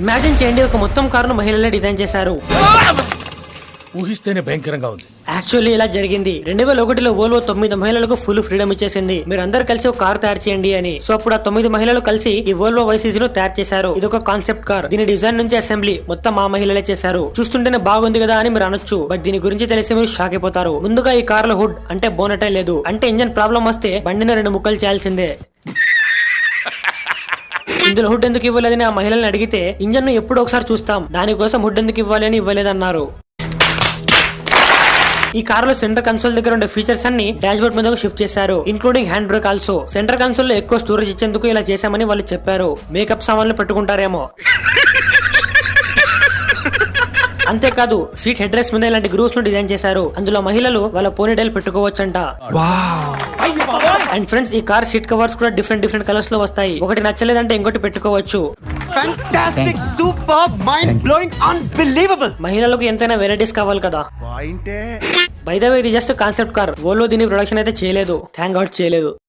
Imagine చేయండి ఒక మొత్తం కారును మహిళలే డిజైన్ చేశారు. ఊహిస్తేనే భయంకరంగా ఉంది. యాక్చువల్లీ ఇలా జరిగింది. రెండు వేల ఒకటిలో ఓల్వో తొమ్మిది మహిళలకు ఫుల్ ఫ్రీడమ్ ఇచ్చేసింది. మీరు అందరు కలిసి ఒక కార్ తయారు చేయండి అని. సో అప్పుడు ఆ తొమ్మిది మహిళలు కలిసి ఈ ఓల్వో వైసీసీ ను తయారు చేశారు. ఇది ఒక కాన్సెప్ట్ కార్ దీని డిజైన్ నుంచి అసెంబ్లీ మొత్తం ఆ మహిళలే చేశారు. చూస్తుంటేనే బాగుంది కదా అని మీరు అనొచ్చు. బట్ దీని గురించి తెలిసి మీరు షాక్ అయిపోతారు. ముందుగా ఈ కార్లో హుడ్ అంటే బోనటే లేదు. అంటే ఇంజన్ ప్రాబ్లం వస్తే బండిని రెండు ముక్కలు చేయాల్సిందే. ఇందులో హుడ్ ఎందుకు ఇవ్వలేదని ఆ మహిళల్ని అడిగితే ఇంజన్ను ఎప్పుడో ఒకసారి చూస్తాం. దానికోసం హుడ్ ఎందుకు ఇవ్వాలని ఇవ్వలేదన్నారు. ఈ కారులో సెంటర్ కన్సోల్ దగ్గర ఉండే ఫీచర్స్ అన్ని డాష్ బోర్డ్ మీద షిఫ్ట్ చేశారు including hand brake also. Centre కన్సోల్లో ఎక్కువ స్టోరేజ్ ఇచ్చేందుకు ఇలా చేశామని వాళ్ళు చెప్పారు. మేకప్ సామాన్లు పెట్టుకుంటారేమో. అంతేకాదు సీట్ హెడ్ రెస్ట్ మీద ఇలాంటి గ్రూవ్స్ను డిజైన్ చేశారు. అందులో మహిళలు వాళ్ళ పోనీటైల్ పెట్టుకోవచ్చంట. అండ్ ఫ్రెండ్స్ ఈ కార్ సీట్ కవర్స్ కూడా డిఫరెంట్ డిఫరెంట్ కలర్స్లో వస్తాయి. ఒకటి నచ్చలేదంటే ఇంకోటి పెట్టుకోవచ్చు. Fantastic, superb, mind blowing, unbelievable. మహిళలకు ఎంతైనా వెరైటీస్ కావాలి కదా. పాయింటే బై ద వే ఇది జస్ట్ కాన్సెప్ట్ కార్ ఓలో దీని ప్రొడక్షన్ అయితే చేయలేదు. థ్యాంక్ అవుట్ చేయలేదు.